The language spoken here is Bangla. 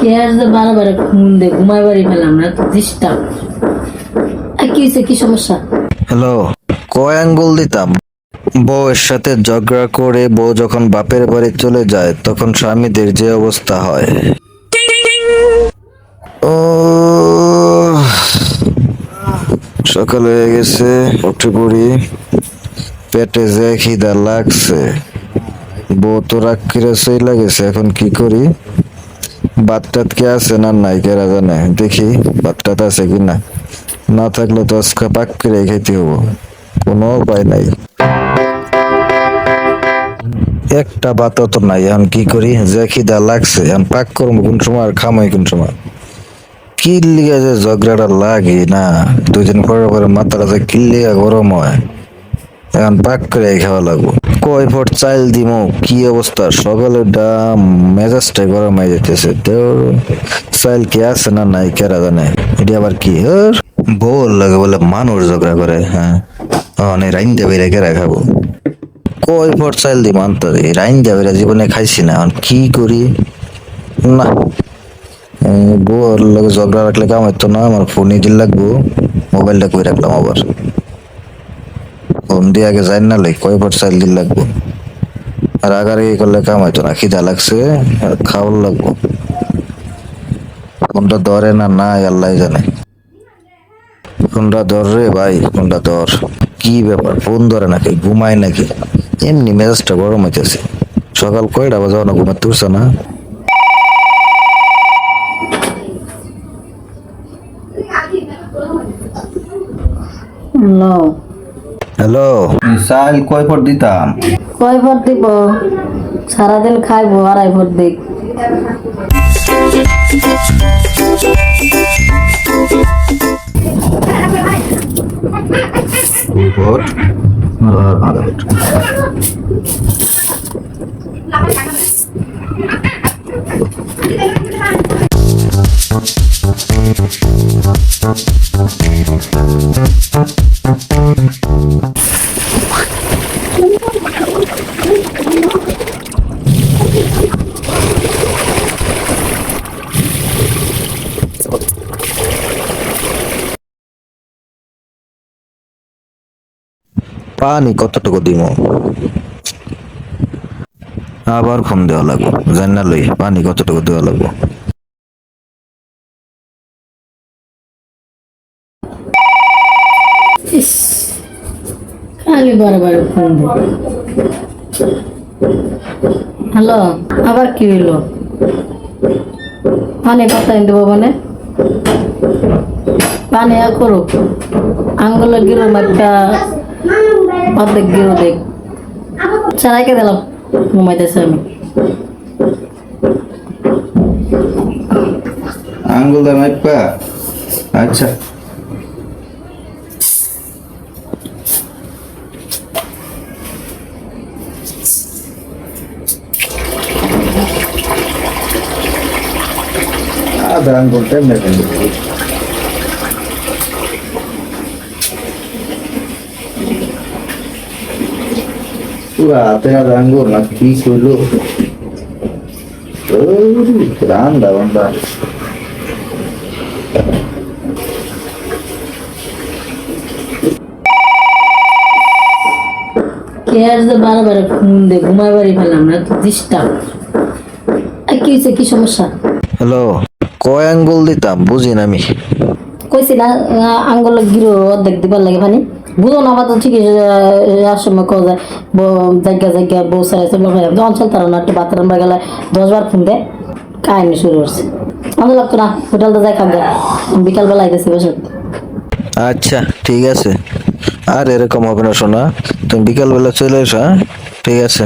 কে আসবে বারে বারে দে ঘুমাই বাড়ি না কি হয়েছে কি সমস্যা? হ্যালো, কয় আঙ্গুল দিতাম? বউয়ের সাথে ঝগড়া করে বউ যখন বাপের বাড়ি চলে যায়, তখন স্বামীদের যে অবস্থা হয়। ও সকাল হয়ে গেছে, উঠে পড়ি। পেটে যে খিদা লাগছে। বউ তো রাগ করে সেই লাগেছে এখন কি করি? বাত টাত কে আছে না নাই কেরা জানে দেখি বাত টাত আছে কি না। না থাকলে তো আজকে পাক করে খাইতে হব কোনো উপায় নাই। একটা বাত তো নাই, এখন কি করি? যে খিদা লাগছে, এখন পাক করব কোন সময় আর খামাই কোন সময়। কি লিগে যে ঝগড়াটা লাগে না? দুদিন পরে পরে মাথাটা যে কি লিগে গরম হয়। এখন পাক করে খাওয়া লাগবো। কয় ফট চাইল দিমো? কি অবস্থা? সকালে ডাম, মেজাজটা গরম হয়ে যেতেছে চাইল কি আছে না নাই, কেরা জানে? এটি আবার কি? বল লাগে বলে মানুষ ঝগড়া করে হ্যাঁ? অনেক রাইন দেবে রেখে রাখাবো কয় ফট চাইল দিম আনতে? রাইন দেবে জীবনে খাইছি না, এখন কি করি? না। বউর লাগে ঝগড়া রাখলে কাম হইতো না, আমার ফোনই দিল লাগবো? মোবাইলটা কই রাখলাম আবার? ফোন দিয়ে আগে না লাই কয় ফট চাইল দিল লাগবো? আর আগারে করলে কাম হইতো না, খিদা লাগছে খাওয়ার লাগবো। কোনটা ধরে না না আল্লাহ জানে। কোনটা ধর রে ভাই কোনটা ধর। কি ব্যাপার, ফোন ধরে নাকি, ঘুমায় নাকি? এমনি মেজাজটা গরম হইতেছে। সকাল কয়টা বাজে না ঘুমাতে উঠছে না? No hello. চাল কয় ফট দিতাম? কয় ভোট দিব? সারাদিন খাইবো আড়াই ভোট দিক। দুই পানি কতটুকু দিব আবার ফোন দেওয়া লাগবো, জানি লই পানি কতটুকু দেওয়া লাগবো? খালি হ্যালো, আবার কি হইল? পানি পাতাই দেবো মানে? পানি করো আঙ্গুলের গিরো একটা অর্ধেক গিরো দেখ ছাড়াইকে দিলাম। ঘুমাইতেছে আমি। আঙ্গুল দাম এক পা। আচ্ছা। আধা আঙ্গুল কেমনে পুরা হাতে আঙ্গুল না কি করল রান্দা বান্দা ফোন দে পেলাম না তো ডিস্টার্ব। কি হয়েছে কি সমস্যা? হ্যালো কয় আঙ্গুল দিতাম বুঝি না আমি। কইছি না আঙ্গুল গিরো অর্ধেক দিবার লাগে পানি। বুঝো না আবার তো ঠিক আর কো যায় জায়গা জায়গা বউ সব লোক অঞ্চল তারা না একটা বাথরুম ব্যাগে গেলে দশ বার ফোন দে কাহিনী শুরু করছে আমাদের লাগতো না হোটেল হোটেলটা যাই খাবে বিকালবেলা আইতেছি বসে আচ্ছা ঠিক আছে। আর এরকম হবে না শোনা তুমি বিকালবেলা চলে এসো হ্যাঁ? ঠিক আছে।